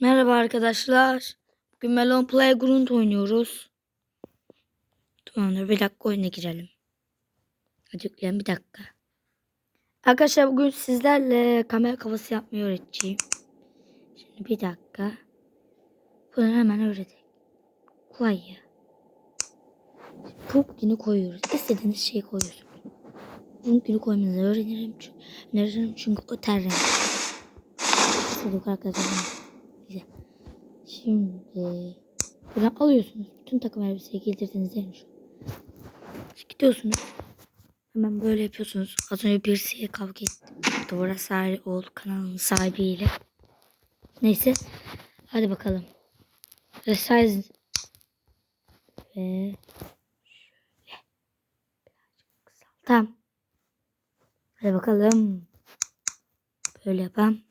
Merhaba arkadaşlar. Bugün Melon Playground oynuyoruz. Tamamdır bir dakika oyuna girelim. Hadi yükleyin bir dakika. Arkadaşlar bugün sizlerle kamera kafası yapmayı öğreteceğim. Şimdi bir dakika. Bunu hemen öğretelim. Kolay ya. Pumpkin'i koyuyoruz. İstediğiniz şeyi koyuyorsunuz. Pumpkin'i koymanızı öğrenirim. Çünkü, öneririm çünkü o ter rengi. İstedik arkadaşlar. Güzel. Şimdi buradan alıyorsunuz. Bütün takım elbiseyi giydirdiğiniz yerin şu. Gidiyorsunuz. Hemen böyle yapıyorsunuz. Az önce birisiyle kavga ettim. Duvara sahip oldu kanalının sahibiyle. Neyse. Hadi bakalım. Resize ve şöyle. Tamam. Hadi bakalım. Böyle yapalım.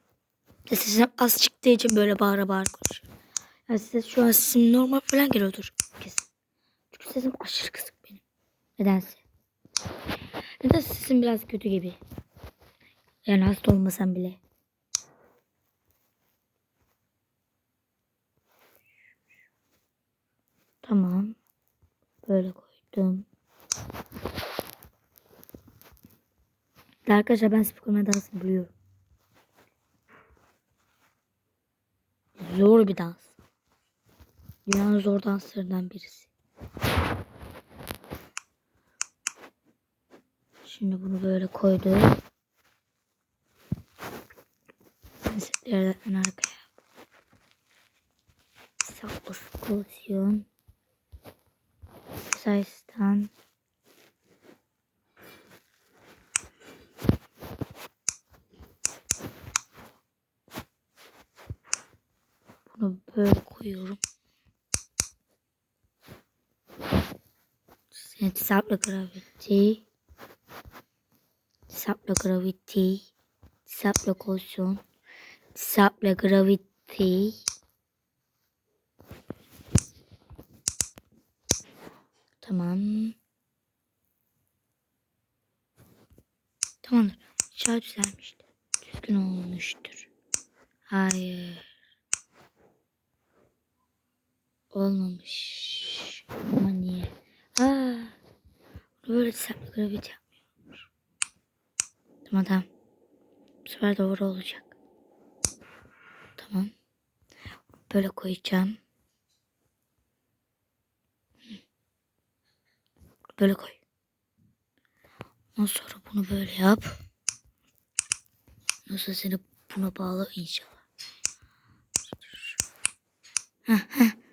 Ve Sesim az çıktığı için böyle bağıra bağıra konuşuyorum. Yani size şu an sesim normal falan geliyordur. Kesin. Çünkü sesim aşırı kısık benim. Nedense. Nedense sesim biraz kötü gibi. Yani hasta olmasam bile. Tamam. Böyle koydum. Arkadaşlar ben Spiderman dansını biliyorum. Zor bir dans. Dünyanın zor danslarından birisi. Şimdi bunu böyle koydum. Mesleklerden en arkaya. Saplı pozisyon. Size'dan. Bunu böyle koyuyorum. Hesapla gravity. Hesapla gravity. Hesapla koşun. Hesapla gravity. Tamam. Tamamdır. Aşağı düzelmiştir. Düzgün olmuştur. Hayır. Olmamış. Ama niye? Aa, böyle saplı gravity yapmıyormuş. Tamam tamam. Bu sefer doğru olacak. Tamam. Böyle koyacağım. Böyle koy. Ondan sonra bunu böyle yap. Nasıl seni buna bağla inşallah. Heh, heh.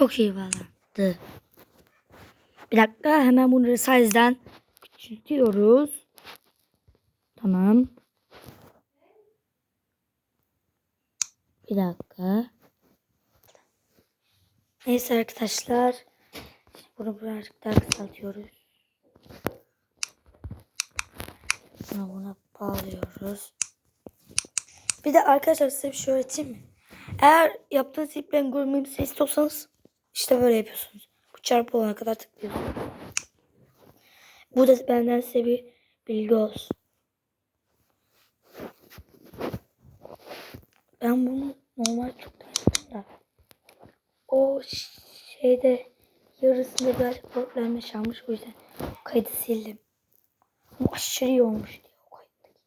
Çok iyi bağlandı. Bir dakika hemen bunu size'den küçültüyoruz. Tamam. Bir dakika. Neyse arkadaşlar. Bunu birazcık daha kısaltıyoruz. Bunu buna bağlıyoruz. Bir de arkadaşlar size bir şey öğreteyim mi? Eğer yaptığınız iplerin görmemizi istiyorsanız işte böyle yapıyorsunuz. Bu çarpı olana kadar tıklıyorsunuz. Bu da benden size bir bilgi olsun. Ben bunu normal çok yaptım da. O şeyde yarısında birazcık problem yaşanmış. O yüzden kaydı sildim. Ama aşırı iyi olmuş diye o kayıttaki.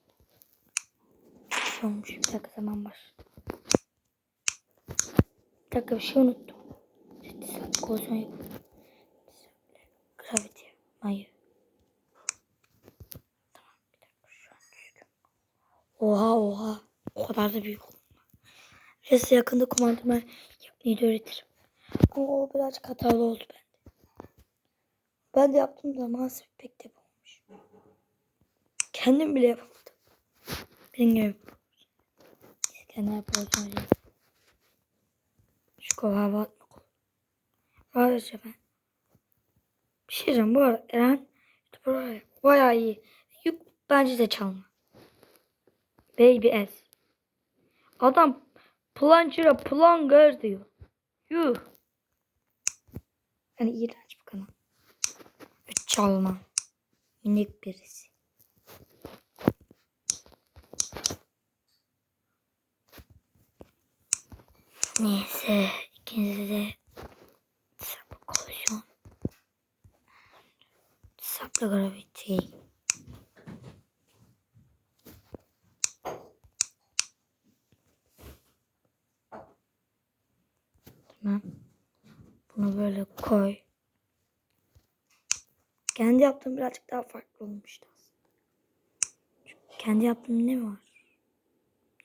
Çok iyi olmuş. Bir dakika zaman var. Bir dakika bir şey unuttum. Yap. Gravity. Hayır. Tamam bir dakika şu an düştüm. Oha oha. O kadar da büyük. Resi yakında komandoma yapmayı da öğretirim. Ama o birazcık hatalı oldu bende. Ben de yaptım da maalesef pek de yapamamış. Kendim bile yapamadım. Gibi. Kendim yapamadım. Şu kova hava Ayrıca ben bir şey diyeceğim bu arada Eren YouTuber bayağı iyi. Yük bence de çalma. Baby S. Adam Plancher'a Planger diyor. Yuh. Yani iğrenç bir kanal. Çalma. Minik birisi. Neyse ikinize de saplı kolizyon. Saplı gravity. Tamam. Bunu böyle koy. Kendi yaptığım birazcık daha farklı olmuştu. Çünkü kendi yaptığım ne var?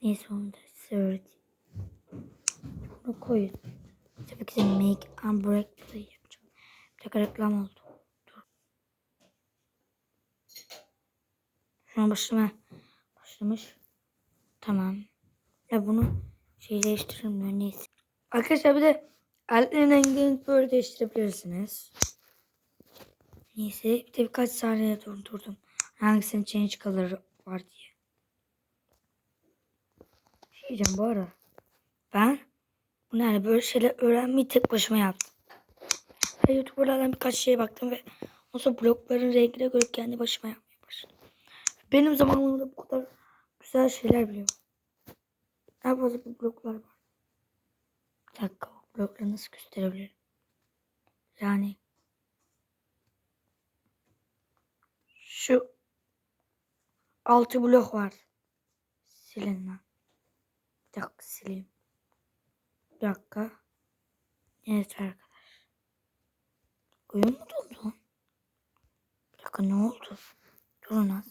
Neyse onu da öğreteyim. Bunu koyun. Tabii ki de make and break play yapacağım. Bir reklam oldu. An başlama başlamış. Tamam. Ya bunu şey değiştirilmiyor neyse. Arkadaşlar bir de aletlerin rengini böyle değiştirebilirsiniz. Neyse bir de birkaç saniye durdurdum. Hangisinin change color'ı var diye. Şey diyeceğim bu ara. Ben bunu yani böyle şeyler öğrenmeyi tek başıma yaptım. Ve YouTuber'lardan birkaç şeye baktım ve ondan blokların rengine göre kendi başıma başladım. Benim zamanımda bu kadar güzel şeyler biliyorum. En fazla bu bloklar var. Bir dakika o blokları nasıl gösterebilirim? Yani şu altı blok var. Silin lan. Bir dakika sileyim. Bir dakika. Evet arkadaş. Oyun mu dondu? Bir dakika ne oldu? Durun az.